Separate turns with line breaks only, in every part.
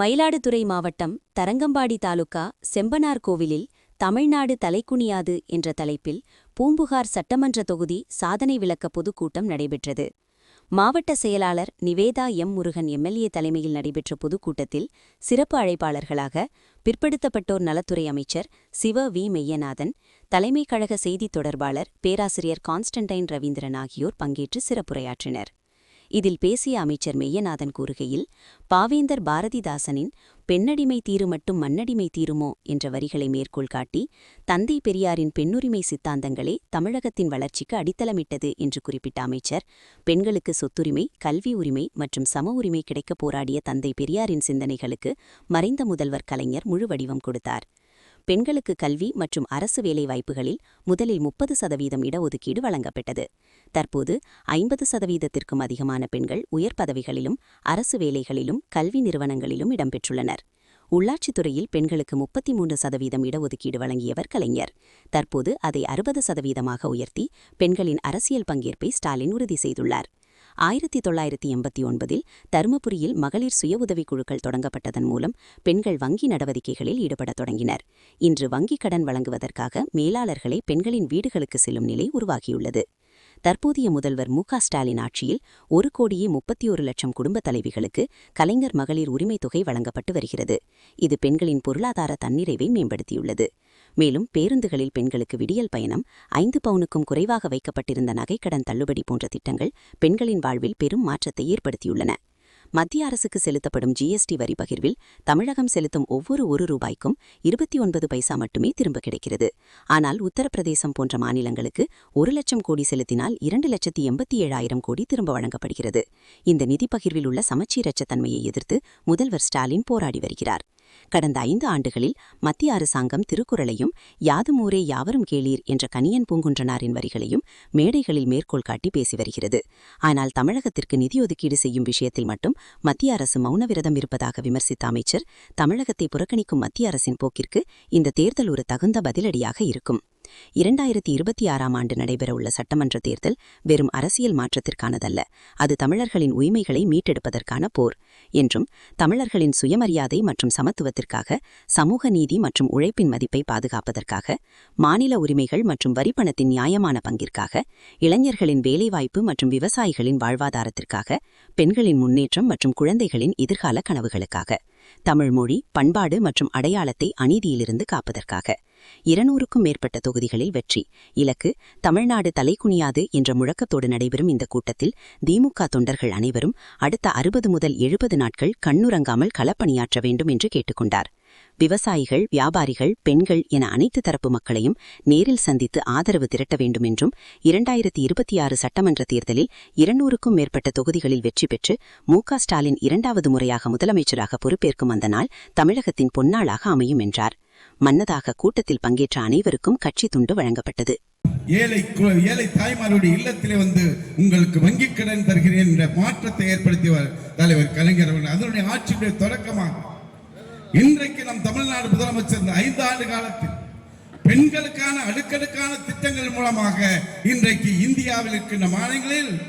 மயிலாடுதுறை மாவட்டம் தரங்கம்பாடி தாலுகா செம்பனார் கோவிலில் தமிழ்நாடு தலைக்குனியாது என்ற தலைப்பில் பூம்புகார் சட்டமன்ற தொகுதி சாதனை விளக்க பொதுக்கூட்டம் நடைபெற்றது. மாவட்ட செயலாளர் நிவேதா எம் முருகன் எம்எல்ஏ தலைமையில் நடைபெற்ற பொதுக்கூட்டத்தில் சிறப்பு அழைப்பாளர்களாக பிற்படுத்தப்பட்டோர் நலத்துறை அமைச்சர் சிவ வி மெய்யநாதன் தலைமைக் கழக செய்தித் தொடர்பாளர் பேராசிரியர் கான்ஸ்டன்டைன் ரவீந்திரன் ஆகியோர் பங்கேற்று சிறப்புரையாற்றினர். இதில் பேசிய அமைச்சர் மெய்யநாதன் கூறுகையில் பாவேந்தர் பாரதிதாசனின் பெண்ணடிமை தீரு மட்டும் மண்ணடிமை தீருமோ என்ற வரிகளை மேற்கோள் காட்டி தந்தை பெரியாரின் பெண்ணுரிமை சித்தாந்தங்களே தமிழகத்தின் வளர்ச்சிக்கு அடித்தளமிட்டது என்று குறிப்பிட்ட அமைச்சர் பெண்களுக்கு சொத்துரிமை கல்வி உரிமை மற்றும் சம உரிமை கிடைக்கப் போராடிய தந்தை பெரியாரின் சிந்தனைகளுக்கு மறைந்த முதல்வர் கலைஞர் முழு வடிவம் கொடுத்தார். பெண்களுக்கு கல்வி மற்றும் அரசு வேலைவாய்ப்புகளில் முதலில் முப்பது சதவீதம் இடஒதுக்கீடு வழங்கப்பட்டது. தற்போது ஐம்பது சதவீதத்திற்கும் அதிகமான பெண்கள் உயர் பதவிகளிலும் அரசு வேலைகளிலும் கல்வி நிறுவனங்களிலும் இடம்பெற்றுள்ளனர். உள்ளாட்சித்துறையில் பெண்களுக்கு முப்பத்தி மூன்று சதவீதம் இடஒதுக்கீடு வழங்கியவர் கலைஞர். தற்போது அதை அறுபது சதவீதமாக உயர்த்தி பெண்களின் அரசியல் பங்கேற்பை ஸ்டாலின் உறுதி செய்துள்ளார். ஆயிரத்தி தொள்ளாயிரத்தி எண்பத்தி ஒன்பதில் தருமபுரியில் மகளிர் சுய உதவிக் குழுக்கள் தொடங்கப்பட்டதன் மூலம் பெண்கள் வங்கி நடவடிக்கைகளில் ஈடுபடத் தொடங்கினர். இன்று வங்கிக் கடன் வழங்குவதற்காக மேலாளர்களை பெண்களின் வீடுகளுக்கு செல்லும் நிலை உருவாகியுள்ளது. தற்போதைய முதல்வர் மு ஸ்டாலின் ஆட்சியில் ஒரு கோடியே முப்பத்தி ஒரு லட்சம் குடும்ப தலைவிகளுக்கு கலைஞர் மகளிர் உரிமைத் தொகை வழங்கப்பட்டு வருகிறது. இது பெண்களின் பொருளாதார தன்னிறைவை மேம்படுத்தியுள்ளது. மேலும் பேருந்துகளில் பெண்களுக்கு விடியல் பயணம் ஐந்து பவுனுக்கும் குறைவாக வைக்கப்பட்டிருந்த நகைக்கடன் தள்ளுபடி போன்ற திட்டங்கள் பெண்களின் வாழ்வில் பெரும் மாற்றத்தை ஏற்படுத்தியுள்ளன. மத்திய அரசுக்கு செலுத்தப்படும் ஜிஎஸ்டி வரி பகிர்வில் தமிழகம் செலுத்தும் ஒவ்வொரு ஒரு ரூபாய்க்கும் இருபத்தி ஒன்பது பைசா மட்டுமே திரும்ப கிடைக்கிறது. ஆனால் உத்தரப்பிரதேசம் போன்ற மாநிலங்களுக்கு ஒரு லட்சம் கோடி செலுத்தினால் இரண்டு லட்சத்தி எண்பத்தி ஏழாயிரம் கோடி திரும்ப வழங்கப்படுகிறது. இந்த நிதி பகிர்வில் உள்ள சமச்சீரற்ற தன்மையை எதிர்த்து முதல்வர் ஸ்டாலின் போராடி வருகிறார். கடந்த ஐந்து ஆண்டுகளில் மத்திய அரசாங்கம் திருக்குறளையும் யாதுமூரே யாவரும் கேளீர் என்ற கனியன் பூங்குன்றனாரின் வரிகளையும் மேடைகளில் மேற்கோள் காட்டி பேசி வருகிறது. ஆனால் தமிழகத்திற்கு நிதி ஒதுக்கீடு செய்யும் விஷயத்தில் மட்டும் மத்திய அரசு மௌன விரதம் இருப்பதாக விமர்சித்த அமைச்சர் தமிழகத்தை புறக்கணிக்கும் மத்திய அரசின் போக்கிற்கு இந்த தேர்தல் ஒரு தகுந்த பதிலடியாக இருக்கும். இரண்டாயிரத்தி இருபத்தி ஆறாம் ஆண்டு நடைபெறவுள்ள சட்டமன்ற தேர்தல் வெறும் அரசியல் மாற்றத்திற்கானதல்ல. அது தமிழர்களின் உரிமைகளை மீட்டெடுப்பதற்கான போர். என்றும் தமிழர்களின் சுயமரியாதை மற்றும் சமத்துவத்திற்காக சமூக நீதி மற்றும் உழைப்பின் மதிப்பை பாதுகாப்பதற்காக மாநில உரிமைகள் மற்றும் வரிப்பணத்தின் நியாயமான பங்கிற்காக இளைஞர்களின் வேலைவாய்ப்பு மற்றும் விவசாயிகளின் வாழ்வாதாரத்திற்காக பெண்களின் முன்னேற்றம் மற்றும் குழந்தைகளின் எதிர்கால கனவுகளுக்காக தமிழ் மொழி பண்பாடு மற்றும் அடையாளத்தை அநீதியிலிருந்து காப்பதற்காக. இருநூறுக்கும் மேற்பட்ட தொகுதிகளில் வெற்றி. இலக்கு தமிழ்நாடு தலைக்குனியாது என்ற முழக்கத்தோடு நடைபெறும் இந்த கூட்டத்தில் திமுக தொண்டர்கள் அனைவரும் அடுத்த அறுபது முதல் எழுபது நாட்கள் கண்ணுறங்காமல் களப்பணியாற்ற வேண்டும் என்று கேட்டுக்கொண்டார். விவசாயிகள் வியாபாரிகள் பெண்கள் என அனைத்து தரப்பு மக்களையும் நேரில் சந்தித்து ஆதரவு திரட்ட வேண்டும் என்றும் இரண்டாயிரத்தி இருபத்தி ஆறு சட்டமன்ற தேர்தலில் இருநூறுக்கும் மேற்பட்ட தொகுதிகளில் வெற்றி பெற்று மு க ஸ்டாலின் இரண்டாவது முறையாக முதலமைச்சராக பொறுப்பேற்கும் அந்த நாள் தமிழகத்தின் பொன்னாளாக அமையும் என்றார். மன்னதாக கூட்டத்தில் பங்கேற்ற அனைவருக்கும் கட்சி துண்டு வழங்கப்பட்டது.
ஏழை கு- ஏழை தாய்மாருடைய இல்லத்திலே வந்து உங்களுக்கு வங்கிக் கடன் தருகிறேன் என்ற மாற்றத்தை ஏற்படுத்தியவர் தலைவர் கலைஞர் அவர்கள். அதனுடைய ஆட்சியுடைய தொடக்கமாக இன்றைக்கு நம் தமிழ்நாடு முதலமைச்சர் இந்த ஐந்து ஆண்டு காலத்தில் பெண்களுக்கான அடுக்கடுக்கான திட்டங்கள் மூலமாக இன்றைக்கு இந்தியாவில் இருக்கின்ற மாநிலங்களில்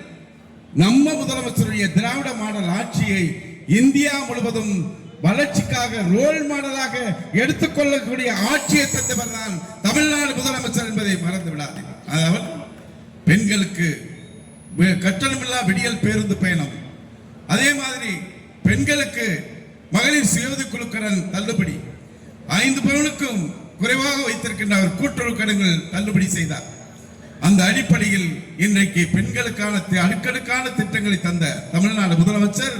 நம்ம முதலமைச்சருடைய திராவிட மாடல் ஆட்சியை இந்தியா முழுவதும் வளர்ச்சிக்காக ரோல் மாடலாக எடுத்துக்கொள்ளக்கூடிய ஆட்சியை தந்தவர் தான் தமிழ்நாடு முதலமைச்சர் என்பதை மறந்து விடாதீர்கள் அதாவது பெண்களுக்கு கட்டணமில்லா விடியல் பேருந்து பயணம். அதே மாதிரி பெண்களுக்கு மகளிர் சுயோதி குழுக்கடன் தள்ளுபடி. ஐந்து பவுனுக்கும் குறைவாக வைத்திருக்கின்ற அவர் கூட்டுறவு கடன்கள் தள்ளுபடி செய்தார். அந்த அடிப்படையில் இன்றைக்கு பெண்களுக்கான அடுக்கடுக்கான திட்டங்களை தந்த தமிழ்நாடு முதலமைச்சர்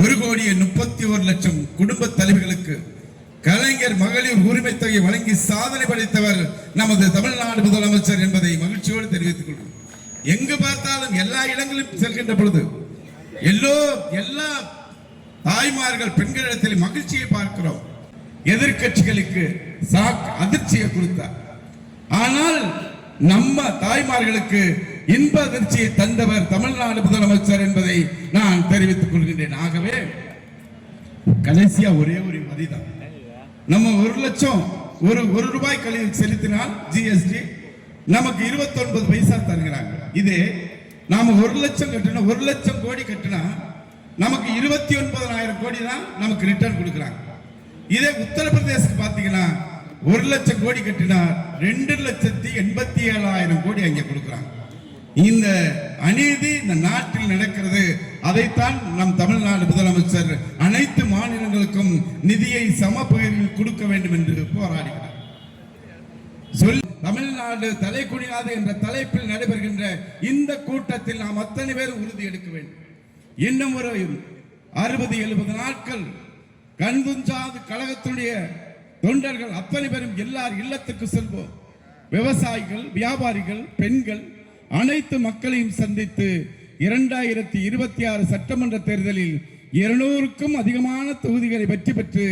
ஒரு கோடியே முப்பத்தி ஒரு லட்சம் குடும்ப தலைவர்களுக்கு கலைஞர் மகளிர் உரிமை தொகை வழங்கி சாதனை படைத்தவர் நமது தமிழ்நாடு முதலமைச்சர் என்பதை மகிழ்ச்சியோடு தெரிவித்துக் கொள்வோம் எங்கு பார்த்தாலும் எல்லா இடங்களிலும் செல்கின்ற பொழுது எல்லோ எல்லா தாய்மார்கள் பெண்களிடத்தில் மகிழ்ச்சியை பார்க்கிறோம். எதிர்க்கட்சிகளுக்கு அதிர்ச்சியை கொடுத்தார். ஆனால் நம்ம தாய்மார்களுக்கு இன்ப அதிர்ச்சியை தந்தவர் தமிழ்நாடு முதலமைச்சர் என்பதை நான் தெரிவித்துக் கொள்கின்றேன். ஆகவே கடைசியா ஒரே ஒரு வரிதான் நம்ம ஒரு லட்சம் ஒரு ஒரு ரூபாய் கழிவு செலுத்தினால் ஜிஎஸ்டி நமக்கு 29 பைசா தருகிறாங்க. இது நாம ஒரு லட்சம் கட்டினா ஒரு லட்சம் கோடி கட்டினா நமக்கு இருபத்தி ஒன்பதாயிரம் கோடி தான் நமக்கு ரிட்டர்ன் கொடுக்குறாங்க. இதே உத்தரப்பிரதேசத்துக்கு பார்த்தீங்கன்னா ஒரு லட்சம் கோடி கட்டினா ரெண்டு லட்சத்தி எண்பத்தி ஏழாயிரம் கோடி அங்கே கொடுக்குறாங்க. இந்த அநீதி இந்த நாட்டில் நடக்கிறது. அதைத்தான் நம் தமிழ்நாடு முதலமைச்சர் அனைத்து மாநிலங்களுக்கும் நிதியை சம பகிர்வில் கொடுக்க வேண்டும் என்று போராடுகிறார். சொல் தமிழ்நாடு தலை குனியாது என்ற தலைப்பில் நடைபெறுகின்ற இந்த கூட்டத்தில் நாம் அத்தனை பேர் உறுதி எடுக்க வேண்டும். இன்னும் ஒரு அறுபது எழுபது நாட்கள் கண்துஞ்சாது கழகத்துடைய தொண்டர்கள் அத்தனை பேரும் எல்லார் இல்லத்துக்கு செல்வோம். விவசாயிகள் வியாபாரிகள் பெண்கள் அனைத்து மக்களையும் சந்தித்து இரண்டாயிரத்தி இருபத்தி ஆறு சட்டமன்ற தேர்தலில் இருநூறுக்கும் அதிகமான தொகுதிகளை வெற்றி பெற்று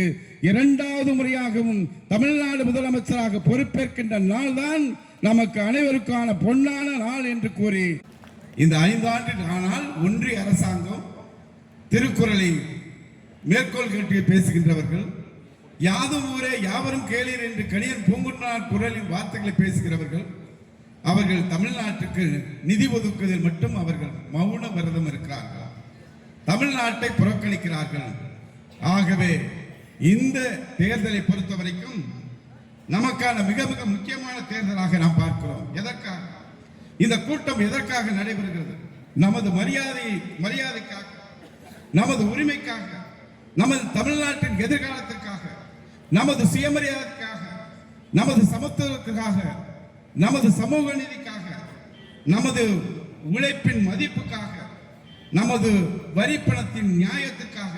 இரண்டாவது முறையாகவும் தமிழ்நாடு முதலமைச்சராக பொறுப்பேற்கின்ற நாள்தான் நமக்கு அனைவருக்கான பொன்னான நாள் என்று கூறி இந்த ஐந்தாண்டு ஆனால் ஒன்றிய அரசாங்கம் திருக்குறளை மேற்கோள் காட்டி பேசுகின்றவர்கள். யாதும் ஊரே யாவரும் கேளீர் என்று கணியன் பூங்குன்றார் குரலின் வார்த்தைகளை பேசுகிறவர்கள். அவர்கள் தமிழ்நாட்டுக்கு நிதி ஒதுக்குவதில் மட்டும் அவர்கள் மௌன விரதம் இருக்கிறார்கள். தமிழ்நாட்டை புறக்கணிக்கிறார்கள். ஆகவே இந்த தேர்தலை பொறுத்த வரைக்கும் நமக்கான மிக மிக முக்கியமான தேர்தலாக நாம் பார்க்கிறோம். எதற்காக? இந்த கூட்டம் எதற்காக நடைபெறுகிறது? நமது மரியாதை மரியாதைக்காக நமது உரிமைக்காக நமது தமிழ்நாட்டின் எதிர்காலத்திற்காக நமது சுயமரியாதைக்காக நமது சமத்துவத்துக்காக நமது சமூக நீதிக்காக நமது உழைப்பின் மதிப்புக்காக நமது வரிப்பணத்தின் நியாயத்துக்காக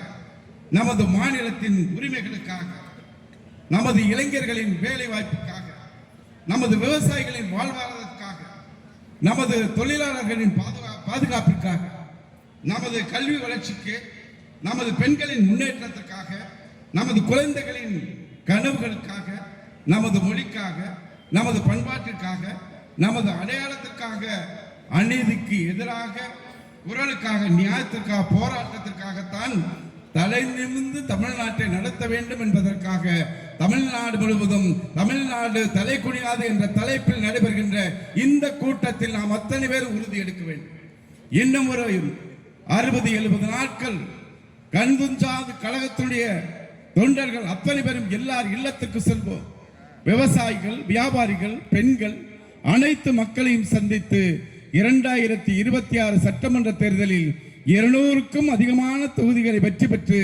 நமது மாநிலத்தின் உரிமைகளுக்காக நமது இளைஞர்களின் வேலை வாய்ப்புக்காக நமது விவசாயிகளின் வாழ்வாதாரத்திற்காக நமது தொழிலாளர்களின் பாதுகா- பாதுகாப்பிற்காக நமது கல்வி வளர்ச்சிக்கு நமது பெண்களின் முன்னேற்றத்திற்காக நமது குழந்தைகளின் கனவுகளுக்காக நமது மொழிக்காக நமது பண்பாட்டிற்காக நமது அடையாளத்திற்காக அநீதிக்கு எதிராக குரலுக்காக நியாயத்திற்காக போராட்டத்திற்காகத்தான் தலை நிமிர்ந்து தமிழ்நாட்டை நடத்த வேண்டும் என்பதற்காக தமிழ்நாடு முழுவதும் தமிழ்நாடு தலை குனியாது என்ற தலைப்பில் நடைபெறுகின்ற இந்த கூட்டத்தில் நாம் அத்தனை பேர் உறுதி எடுக்க வேண்டும். இன்னும் ஒரு அறுபது எழுபது நாட்கள் கண்துஞ்சாது கழகத்துடைய தொண்டர்கள் அத்தனை பேரும் எல்லார் இல்லத்துக்கு செல்வோம். விவசாயிகள் வியாபாரிகள் பெண்கள் அனைத்து மக்களையும் சந்தித்து இரண்டாயிரத்தி இருபத்தி ஆறு சட்டமன்ற தேர்தலில் இருநூறுக்கும் அதிகமான தொகுதிகளை வெற்றி பெற்று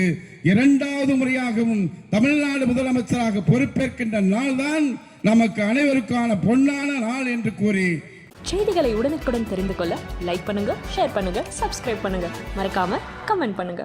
இரண்டாவது முறையாகவும் தமிழ்நாடு முதலமைச்சராக பொறுப்பேற்கின்ற நாள்தான் நமக்கு அனைவருக்கான பொன்னான நாள் என்று கூறி
செய்திகளை உடனுக்குடன் தெரிந்து கொள்ள லைக் பண்ணுங்க ஷேர் பண்ணுங்க சப்ஸ்கிரைப் பண்ணுங்க. மறக்காம கமெண்ட் பண்ணுங்க.